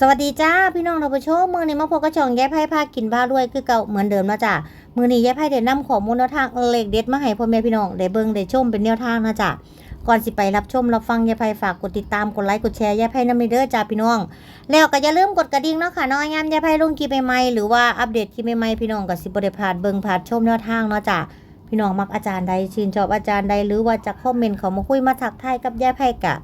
สวัสดีจ้าพี่น้องท่านผู้ชมมือนี้มาพบกับช่องยายไพ่พากินพาด้วยคือเก่าเหมือนเดิมนะจ้ะมือนี้แยายไพ่เด็ดนำข้อมูลแนวทางเลขเด็ดมาให้พ่อแม่พี่น้องได้เบิ่งได้ชมเป็นแนวทางนะจ้ะก่อนสิไปรับชมรับฟังแยายไพ่ฝากกดติดตามกดไลค์กดแชร์แยายไพ่น้ำมีเด้อจ้าพี่น้อง แล้วก็อย่าลืมกดกระดิ่งเนาะค่ะน้อยยามยายไพ่ลงคลิปใหม่ๆหรือว่าอัปเดตคลิปใหม่ๆพี่น้องก็สิบ่ได้พลาดเบิ่งพลาดชมแนวทางเนาะจ้ะพี่น้องมักอาจารย์ใดชื่นชอบอาจารย์ใดหรือว่าจะคอมเมนต์เขามาคุยมาทักทายกับยายไพ่กะ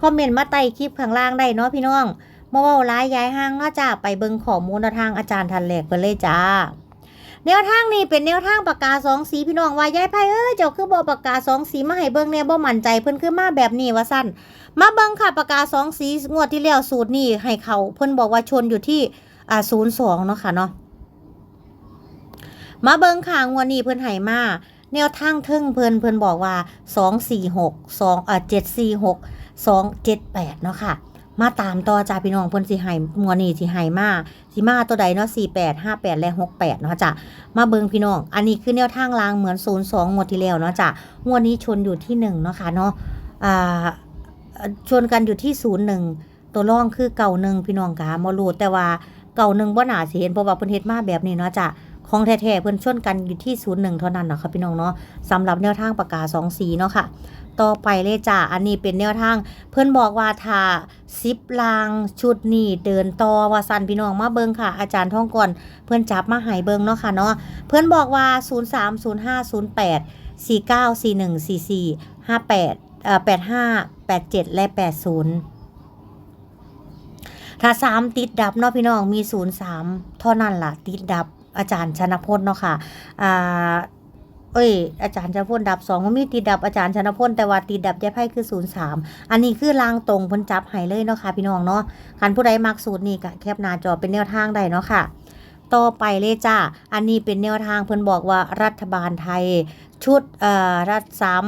คอมเมนต์มาใต้คลิปข้างล่างได้เนาะพี่น้อง มื่อว่าร้ายย้ายห้างเนาะจ้าไปเบิงข้อมูลแนวทางอาจารย์ทันแหลกไปเลยจ้าแนวทางนี้เป็นแนวทางปากกาสองสีพี่น้องว่ายายไพ่เอ้ยเจ้าคือบอปากกาสองสีมาให้เบิ่งเนี่ยบ่มั่นใจเพิ่นคือมาแบบนี้ว่าสั้นมาเบิ่งค่ะปากกาสองสีงวดที่แล้วสูตรนี่ให้เขาเพิ่นบอกว่าชนอยู่ที่อ่าศูนย์สองเนาะค่ะเนาะมาเบิ่งค่ะงวดนี้เพิ่นให้มาแนวทางเทิงเพิ่นเพิ่นบอกว่าสองสี่หกสองอ่าเจ็ดสี่หกสองเจ็ดแปดเนาะค่ะ มาตามต่อจ้าพี่น้องเพิ่นสิให้มวนี่สิให้มาสิมาตัวใดเนาะ48 58 และ 68 เนาะจ้ะมาเบิ่งพี่น้อง อันนี้คือแนวทางรางเหมือน 02งวดที่แล้วเนาะจ้ะงวดนี้ชนอยู่ที่1เนาะค่ะเนาะอ่าชนกันอยู่ที่ 01 ตัวร่องคือเก่าหนึ่งพี่น้องกะบ่รู้แต่ว่าเก่าหนึ่งบ่น่าสิเห็นเพราะว่าเพิ่นเฮ็ดมาแบบนี้เนาะจ้ะของแท้ๆเพิ่นชนกันอยู่ที่ 01 เท่านั้นเนาะค่ะพี่น้องเนาะสำหรับแนวทางปากกา2สีเนาะค่ะ ต่อไปเลยจ้าอันนี้เป็นแนวทาง เพื่อนบอกว่าถ้าซิปลางชุดนี้เดินต่อว่าสันพี่น้องมาเบิงค่ะ อาจารย์ท่องก่อน เพื่อนจับมาหายเบิงเนาะค่ะเนาะเพื่อนบอกว่า 0 3 0 5 0 8 4 9 4 1 4 4 5 8เอ่อ8 5 8 7 และ 80ถ้า3ติดดับเนาะพี่น้องมี0 3เท่านั้นล่ะ ติดดับอาจารย์ชนะพลเนาะค่ะอ่า เอ้ยอาจารย์ชนะพลดับสองมีติดดับอาจารย์ชนะพลแต่ว่าติดดับยายไพ่คือศูนย์สามอันนี้คือลางตรงเพิ่นจับให้เลยเนาะค่ะพี่น้องเนาะคันผู้ใดมักสูตรนี้ก็แคปหน้าจอเป็นแนวทางได้เนาะค่ะ ต่อไปเลยจ้า อันนี้เป็นแนวทางเพิ่นบอกว่ารัฐบาลไทย ชุดเอ่อรัฐสาม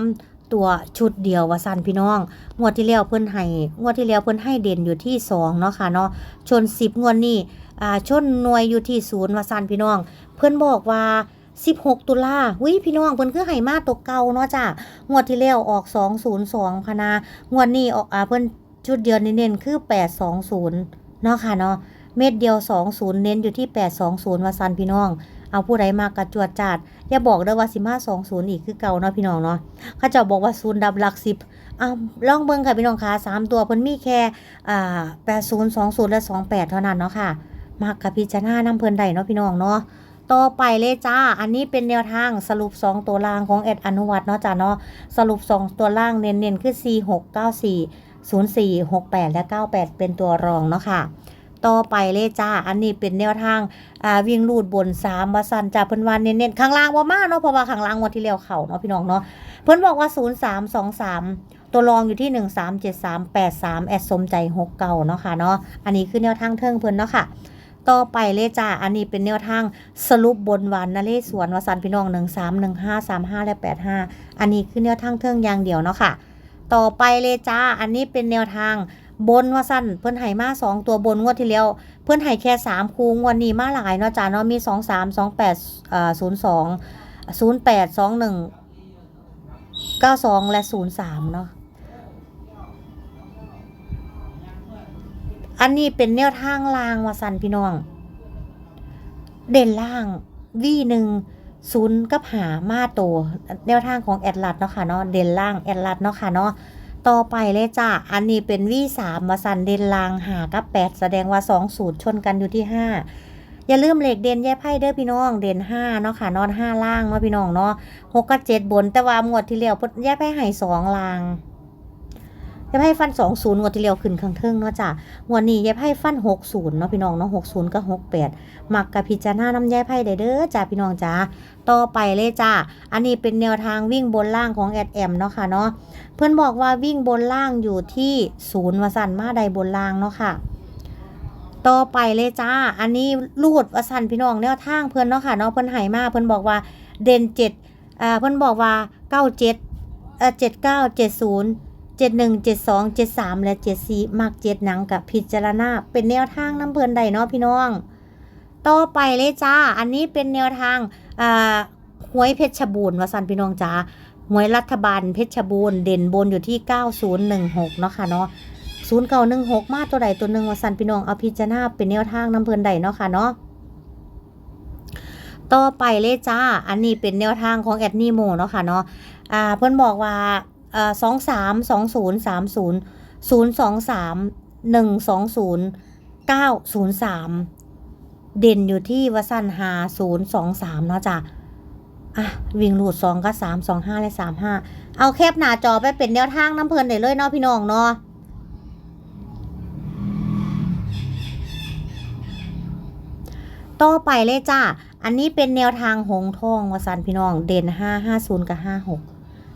ตัวชุดเดียวว่าสั้นพี่น้อง งวดที่แล้วเพิ่นให้งวดที่แล้วเพิ่นให้เด่นอยู่ที่สองเนาะค่ะเนาะชนสิบงวดนี้อ่าชนหน่วยอยู่ที่ศูนย์ว่าสั้นพี่น้อง เพิ่นบอกว่า 16 ตุลาวิพี่น้องเพิ่นคือไห้มาตกเก่าเนาะจ้ะงวดที่แล้วออก 202พะนางวดนี้ออกอ่าเพิ่นชุดเดียวเน้นๆคือ 820 เนาะค่ะเนาะเม็ดเดียว 20 เน้นอยู่ที่ 820ว่าซันพี่น้อง เอาผู้ใดมากระจวดจัดอย่าบอกเด้อว่าสิมา20 อีกคือเก่าเนาะพี่น้องเนาะเขาเจ้าบอกว่าศูนย์ดับหลัก10อ้าลองเบิ่งค่ะพี่น้องคะ3ตัวเพิ่นมีแค่อ่า80 20 และ 28 เท่านั้นเนาะค่ะมากกับพิจารณานำเพิ่นได้เนาะพี่น้องเนาะ ต่อไปเลยจ้า อันนี้เป็นแนวทางสรุป 2 ตัวล่างของเอ็ดอนุวัตเนาะจ้าเนาะ สรุป 2 ตัวล่างเน้นๆคือ 4 6 9 4 0 4 6 8 และ 98 เป็นตัวรองเนาะค่ะ ต่อไปเลยจ้า อันนี้เป็นแนวทางอ่าวิ่งลูดบน3มาสันจ้าเพิ่นว่าเน้นๆข้างล่างว่ามากเนาะ เพราะว่าข้างล่างงวันที่แล้วเข่าเนาะพี่น้องเนาะ เพิ่นบอกว่า 0 3 2 3ตัวรองอยู่ที่ 1 3 7 3 8 3 แอดสมใจ6เก่าเนาะค่ะเนาะ อันนี้คือแนวทางเทิงเพิ่นเนาะค่ะ ต่อไปเลยจ้า อันนี้เป็นแนวทางสรุปบนวันนเรศวรวสันพี่น้อง1 3 1 5 3 5และ8 5อันนี้คือแนวทางเทิงอย่างเดียวเนาะค่ะ ต่อไปเลยจ้า อันนี้เป็นแนวทางบนวสันเพิ่อนให้มา2ตัวบนงวดที่แล้วเพิ่อนให้แค่3คูงวันนี้มาหลายเนาะจ้าเนาะมี2 3 2 8เอ่อ02 08 21 92และ03เนาะ อันนี้เป็นแนวทางลางวาสันพี่น้อง เด่นล่างวีหนึ่งศูนย์กับหามาโต แนวทางของแอดลัดเนาะค่ะเนาะเด่นล่างแอดลัดเนาะค่ะเนาะต่อไปเลยจ้าอันนี้เป็นวีสามวาสันเด่นล่างหากับแปดแสดงว่าสองสูตรชนกันอยู่ที่ห้าอย่าลืมเหล็กเด่นแย่ไพ่เด้อพี่น้อง เด่นห้าเนาะค่ะนอนห้าล่างเนาะพี่น้องเนาะหกกับเจ็ดบนแต่ว่าหมวดที่แล้วแย่ไพ่ให้สองล่าง ยายไพ่ฟันสองศูนย์งวดที่เร็วขึ้นข้างเทิงเนาะจ้ะงวดนี้ยายไพ่ฟันหกศูนย์เนาะพี่น้องเนาะหกศูนย์กับหกแปดมักกับพิจารณาน้ำยายไพ่ได้เด้อจ้าพี่น้องจ้าต่อไปเลยจ้าอันนี้เป็นแนวทางวิ่งบนล่างของแอดแอมเนาะค่ะเนาะเพื่อนบอกว่าวิ่งบนล่างอยู่ที่ศูนย์วสันมาใดบนล่างเนาะค่ะต่อไปเลยจ้า อันนี้ลูดวสันพี่น้องแนวทางเพื่อนเนาะค่ะเนาะเพื่อนหายมาเพื่อนบอกว่าเด่นเจ็ดอ่าเพื่อนบอกว่าเก้าเจ็ดเอ่อเจ็ดเก้าเจ็ดศูนย์ เจ็ดหนึ่งเจ็ดสองเจ็ดสามและเจ็ดสี่มักเจ็ดหนังกับพิจารณาเป็นแนวทางน้ำเพลินใดเนาะพี่น้อง ต่อไปเลยจ้า อันนี้เป็นแนวทางอ่าหวยเพชรบูรณ์วสันพี่น้องจ้าหวยรัฐบาลเพชรบูรณ์เด่นบนอยู่ที่ 9016 เนาะค่ะเนาะศูนย์เก้าหนึ่งหกมาตัวใดตัวหนึ่งว่าสันพี่น้องเอาพิจารณาเป็นแนวทางน้ำเพลินใดเนาะค่ะเนาะต่อไปเลยจ้า อันนี้เป็นแนวทางของแอดนีโมเนาะค่ะเนาะ อ่า เพิ่นบอกว่า สองสามสองศูนย์สามศูนย์ศูนย์สองสามหนึ่งสองศูนย์เก้าศูนย์สามเด่นอยู่ที่วสันหาศูนย์สองสามเนาะจ้ะอะวิ่งหลูดสองก็สามสองห้าและสามห้าเอาแคปหน้าจอไปเป็นแนวทางน้ำเพลินได้เลยเนาะพี่น้องเนาะต่อไปเลยจ้า อันนี้เป็นแนวทางหงทองวสันพี่น้อง เด่นห้าห้าศูนย์กับห้าหก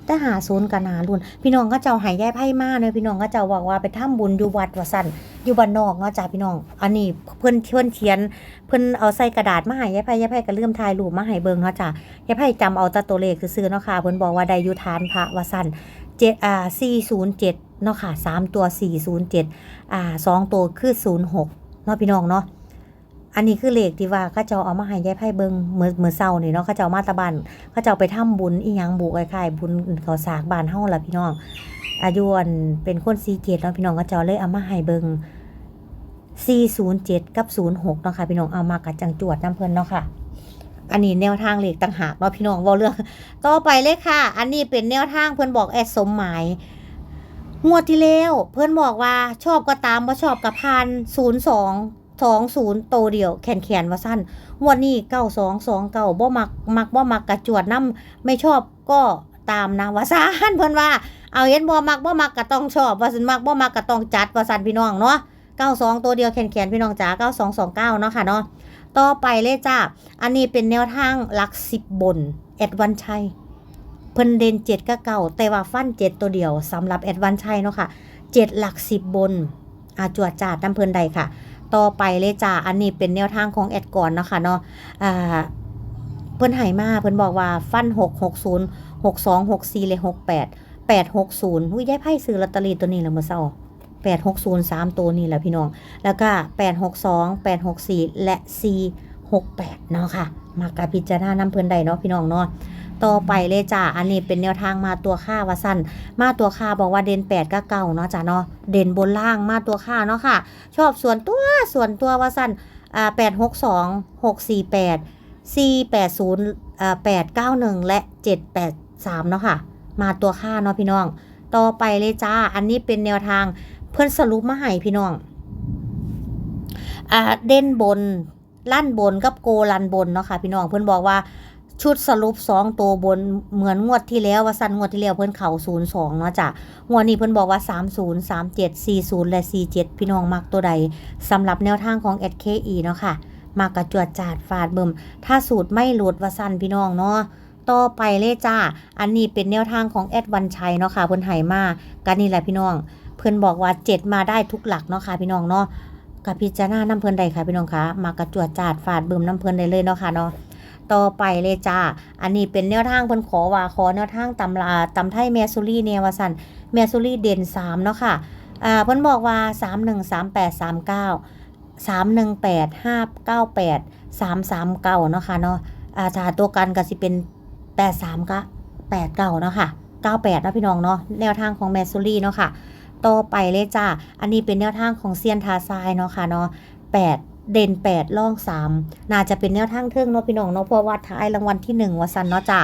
แต่หาศูนย์กับนารุ่น พี่น้องก็เจ้าหายแย่ไพ่มากเลยพี่น้องก็เจ้าบอกว่าไปทำบุญอยู่วัดวสันอยู่บ้านนอกเนาะจ้าพี่น้อง อันนี้เพื่อนเพื่อนเขียน เพื่อนเอาใส่กระดาษมาห้ยายไพ่แยายไพ่ก็เลื่อมถ่ายรูปมาให้เบิงเนาะจ้าแยายไพ่จำเอาตะตัวเลขคือซื้อเนาะค่ะ เพิ่นบอกว่าได้อยู่ฐานพระวสันเจ็ดอ่าสี่ศูนย์เจ็ดเนาะค่ะสามตัวสี่ศูนย์เจ็ดอ่าสองตัวคือศูนย์หกเนาะพี่น้องเนาะ อันนี้คือเลขที่ว่าเขาเจ้าเอามาให้ยายไพ่เบิงเมื่อเมื่อเช้านี่เนาะเขาเจ้ามาตะบันเขาเจ้าไปทำบุญอีหยังบุกคล้ายๆบุญเขาสากบานเฮาล่ะพี่น้อง อายุอันเป็นคนซีเกตเนาะพี่น้องเขาเจ้าเลยเอามาให้เบิง407 กับ 06เนาะค่ะพี่น้องเอามากัดจังจวดน้ำเพลินเนาะค่ะ อันนี้แนวทางเลขต่างหากเนาะพี่น้องว้าเรื่องต่อไปเลยค่ะ อันนี้เป็นแนวทางเพิ่อนบอกแอดสมหมายงวดที่แล้วเพื่อนบอกว่าชอบก็ตามว่าชอบกับพันศูนย์สอง สองศูนย์โตเดียวแขนแขนว่าสั้นวดนี้เก้าสองสองเก้าบ่มักมักบ่มักกระจวดน้ำไม่ชอบก็ตามนะว่าซ่านเพื่นว่าเอาเห็นบ่มักบ่มักก็ต้องชอบว่าสันมักบ่มักก็ต้องจัดว่าสันพี่น้องเนาะเก้าสองตัวเดียวแขนแขนพี่น้องจ๋าเก้าสองสองเก้าเนาะค่ะเนาะต่อไปเลยจ้าอันนี้เป็นแนวทางหลักสิบบนแอดวันชัยเพิ่นเด่นเจ็ดก็เก่าแต่ว่าฟันเจ็ดตัวเดียวสำหรับแอดวันชัยเนาะค่ะเจ็ดหลักสิบบนอาจวดจาดน้ำเพลินใดค่ะ ต่อไปเลยจ้าอันนี้เป็นแนวทางของแอดก่อนเนาะค่ะเนาะอ่าเพิ่นให้มาเพิ่นบอกว่าฟันหกหกศูนย์หกสองหกสี่เลยหกแปดแปดหกศูนย์วิยายไพ่ซื้อลอตเตอรี่ตัวนี้แล้วเมื่อเช้าแปดหกศูนย์สามตัวนี่แหละพี่น้อง แล้วก็แปดหกสองแปดหกสี่และสี่หกแปดเนาะค่ะ มากาพิจารณาน้ำเพลินใดเนาะพี่น้องเนาะ ต่อไปเลยจ้าอันนี้เป็นแนวทางมาตัวค่าวาสันมาตัวค่าบอกว่าเด่นแปดก็เก่าเนาะจ้าเนาะเด่นบนล่างมาตัวค่าเนาะค่ะ ชอบส่วนตัวส่วนตัววาสันอ่าแปดหกสองหกสี่แปดสี่แปดศูนย์อ่าแปดเก้าหนึ่งและเจ็ดแปดสามเนาะค่ะ มาตัวค่าเนาะพี่น้อง ต่อไปเลยจ้าอันนี้เป็นแนวทางเพื่อนสรุปมาให้พี่น้องอ่าเด่นบนลั่นบนกับโกลันบนเนาะค่ะพี่น้องเพื่อนบอกว่า ชุดสรุปสองตัวบนเหมือนงวดที่แล้วว่าสั้นงวดที่แล้วเพิ่นเข่าศูนย์สองเนาะจ้ะงวดนี้เพิ่นบอกว่า3 0 3 7 4 0และ47พี่น้องมักตัวใดสำหรับแนวทางของ SKE เนาะค่ะ มากระจวดจาดฟาดเบิ่มถ้าสูตรไม่หลุดว่าสั้นพี่น้องเนาะต่อไปเลยจ้า อันนี้เป็นแนวทางของแอดวันชัยเนาะค่ะเพิ่นให้มากันนี่แหละพี่น้อง เพิ่นบอกว่า7มาได้ทุกหลักเนาะค่ะพี่น้องเนาะกับพิจารณาน้ำเพิ่นใดค่ะพี่น้องคะมากระจวดจาดฟาดเบิ่มน้ำเพิ่นได้เลยเนาะค่ะเนาะ ต่อไปเลยจ้า อันนี้เป็นแนวทางเพิ่นขอว่าขอแนวทางตำราตำไทยแมซูรี่เนวสันแมซูรี่เด่น3เนาะค่ะอ่าเพิ่นบอกว่า3 1 3 8 3 9 3 1 8 5 9 8 3 3 9เนาะค่ะเนาะอ่าถ้าตัวกันก็สิเป็น8 3ก็8 9เนาะค่ะ98เนาะพี่น้องเนาะแนวทางของแมซูรี่เนาะค่ะต่อไปเลยจ้า อันนี้เป็นแนวทางของเซียนทาซายเนาะค่ะเนาะ8 เด่น8ล่อง3น่าจะเป็นแนวทางเทิงเนาะพี่น้องเนาะเพราะว่าท้ายรางวัลที่1ว่าซันเนาะจ้า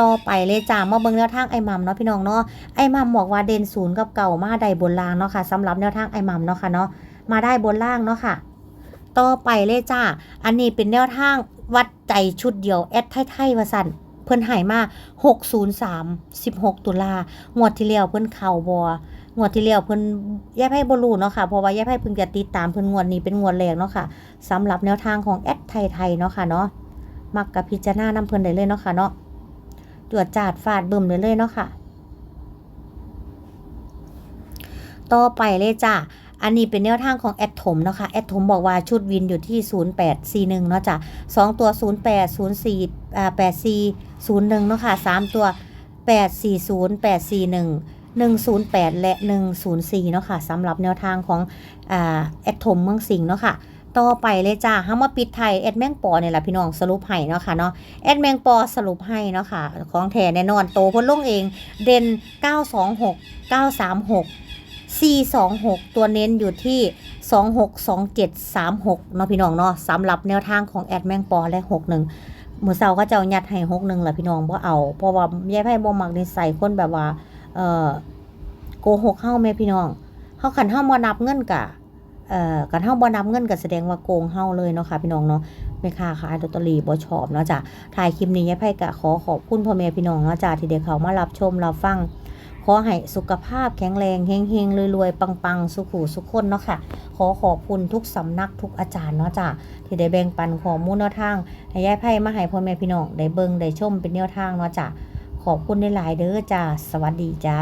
ต่อไปเลยจ้ามาเบิ่งแนวทางไอ้มัมเนาะพี่น้องเนาะไอ้มัมบอกว่าเด่นศูนย์กับเก่ามาได้บนล่างเนาะค่ะสำหรับแนวทางไอ้มัมเนาะค่ะเนาะมาได้บนล่างเนาะค่ะ ต่อไปเลยจ้าอันนี้เป็นแนวทางวัดใจชุดเดียวแอดไทยๆว่าสันเพิ่นหายมา603 16 ตุลางวดที่แล้วเพิ่นเข่าบอ งวดที่แล้วเพิ่นแย่ไพ่บ่รู้เนาะค่ะเพราะว่าแย่ไพ่เพิ่งจะติดตามเพิ่นงวดนี้เป็นงวดแรกเนาะค่ะสำหรับแนวทางของแอดไทยๆเนาะค่ะเนาะมักกับพิจารณานํเพิ่นได้เลยเนาะค่ะเนาะตรวจจาดฟาดบึ้มเลยเลยเนาะค่ะ ต่อไปเลยจ้าอันนี้เป็นแนวทางของแอดถมเนาะค่ะแอดถมบอกว่าชุดวินอยู่ที่ 0841เนาะจ้ะ2 ตัว 08 04อ่า84 01เนาะค่ะ3ตัว 840 841 108 และ 104 เนาะค่ะสำหรับแนวทางของอ่าแอดถมเมืองสิงห์เนาะค่ะต่อไปเลยจ้าห้ามาปิดไทยแอดแมงปอเนี่ยแหละพี่น้องสรุปให้เนาะค่ะเนาะแอดแมงปอสรุปให้เนาะค่ะของแท้แน่นอนโตพ้นลงเองเด่น 926 936 426 ตัวเน้นอยู่ที่ 262736เนาะพี่น้องเนาะสำหรับแนวทางของแอดแมงปอและ 61มือเสาก็จะเอายัดให้61แหละพี่น้องบ่เอาเพราะว่ายายไพ่บ่มักนิสัยคนแบบว่า เอ่อโกหกเฮาแม่พี่น้องเฮาคันเฮาบ่นับเงินกะเอ่อคันเฮาบ่นับเงินก็แสดงว่าโกงเฮาเลยเนาะค่ะพี่น้องเนาะแม่ค้าขายลอตเตอรี่บ่ชอบเนาะจ้ะถ่ายคลิปนี้ยายไพ่ก็ขอขอบคุณพ่อแม่พี่น้องเนาะจ้ะที่ได้เข้ามารับชมรับฟังขอให้สุขภาพแข็งแรงเฮงๆรวยๆปังๆ สุขุสุขคนเนาะค่ะ ขอขอบคุณทุกสำนักทุกอาจารย์เนาะจ้ะที่ได้แบ่งปันข้อมูลแนวทางให้ยายไพ่มาให้พ่อแม่พี่น้องได้เบิ่งได้ชมเป็นแนวทางเนาะจ้ะ ขอบคุณหลายๆเด้อจ้า สวัสดีจ้า